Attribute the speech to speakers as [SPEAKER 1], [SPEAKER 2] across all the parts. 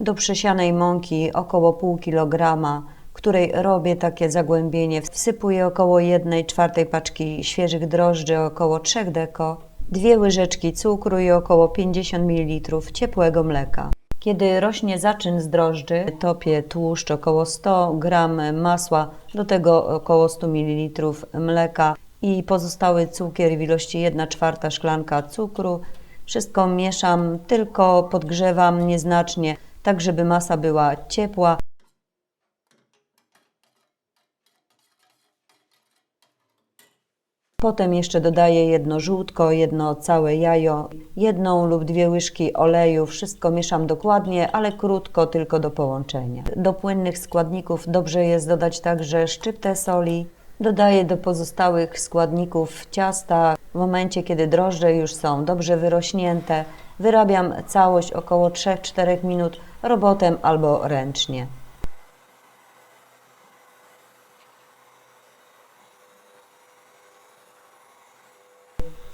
[SPEAKER 1] Do przesianej mąki około pół kilograma, której robię takie zagłębienie, wsypuję około 1 czwartej paczki świeżych drożdży, około 3 deko, dwie łyżeczki cukru i około 50 ml ciepłego mleka. Kiedy rośnie zaczyn z drożdży, topię tłuszcz około 100 g masła, do tego około 100 ml mleka i pozostały cukier w ilości 1 czwarta szklanka cukru. Wszystko mieszam, tylko podgrzewam nieznacznie, tak żeby masa była ciepła. Potem jeszcze dodaję jedno żółtko, jedno całe jajo, jedną lub dwie łyżki oleju. Wszystko mieszam dokładnie, ale krótko, tylko do połączenia. Do płynnych składników dobrze jest dodać także szczyptę soli. Dodaję do pozostałych składników ciasta. W momencie, kiedy drożdże już są dobrze wyrośnięte, wyrabiam całość około 3-4 minut robotem albo ręcznie.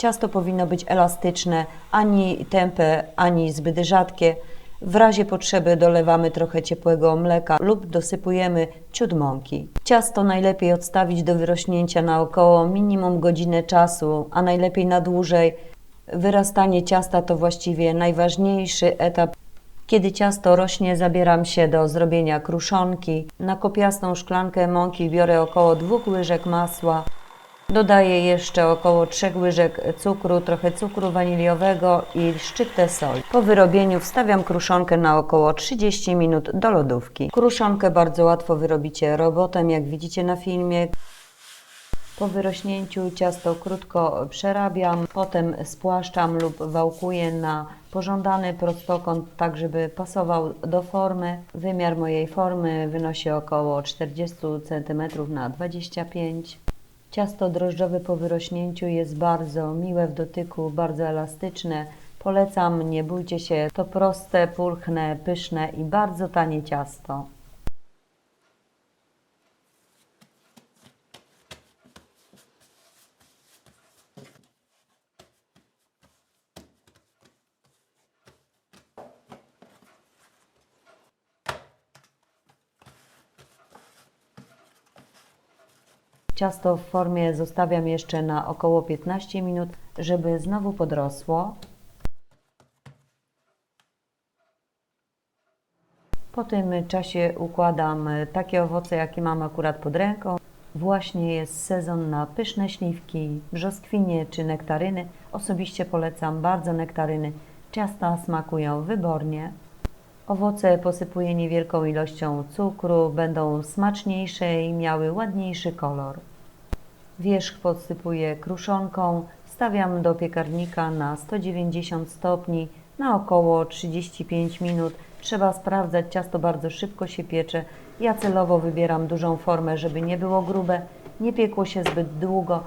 [SPEAKER 1] Ciasto powinno być elastyczne, ani tępe, ani zbyt rzadkie. W razie potrzeby dolewamy trochę ciepłego mleka lub dosypujemy ciut mąki. Ciasto najlepiej odstawić do wyrośnięcia na około minimum godzinę czasu, a najlepiej na dłużej. Wyrastanie ciasta to właściwie najważniejszy etap kiedy ciasto rośnie, zabieram się do zrobienia kruszonki. Na kopiastą szklankę mąki biorę około dwóch łyżek masła. Dodaję jeszcze około 3 łyżek cukru, trochę cukru waniliowego i szczyptę soli. Po wyrobieniu wstawiam kruszonkę na około 30 minut do lodówki. Kruszonkę bardzo łatwo wyrobicie robotem, jak widzicie na filmie. Po wyrośnięciu ciasto krótko przerabiam, potem spłaszczam lub wałkuję na pożądany prostokąt, tak żeby pasował do formy. Wymiar mojej formy wynosi około 40 cm na 25 Ciasto drożdżowe po wyrośnięciu jest bardzo miłe w dotyku, bardzo elastyczne. Polecam, nie bójcie się, to proste, pulchne, pyszne i bardzo tanie ciasto. Ciasto w formie zostawiam jeszcze na około 15 minut, żeby znowu podrosło. Po tym czasie układam takie owoce, jakie mam akurat pod ręką. Właśnie jest sezon na pyszne śliwki, brzoskwinie czy nektaryny. Osobiście polecam bardzo nektaryny. Ciasta smakują wybornie. Owoce posypuję niewielką ilością cukru, będą smaczniejsze i miały ładniejszy kolor. Wierzch podsypuję kruszonką, stawiam do piekarnika na 190 stopni na około 35 minut. Trzeba sprawdzać, ciasto bardzo szybko się piecze. Ja celowo wybieram dużą formę, żeby nie było grube, nie piekło się zbyt długo.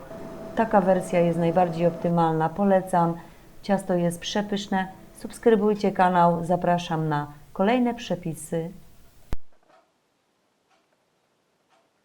[SPEAKER 1] Taka wersja jest najbardziej optymalna, polecam. Ciasto jest przepyszne. Subskrybujcie kanał, zapraszam na kolejne przepisy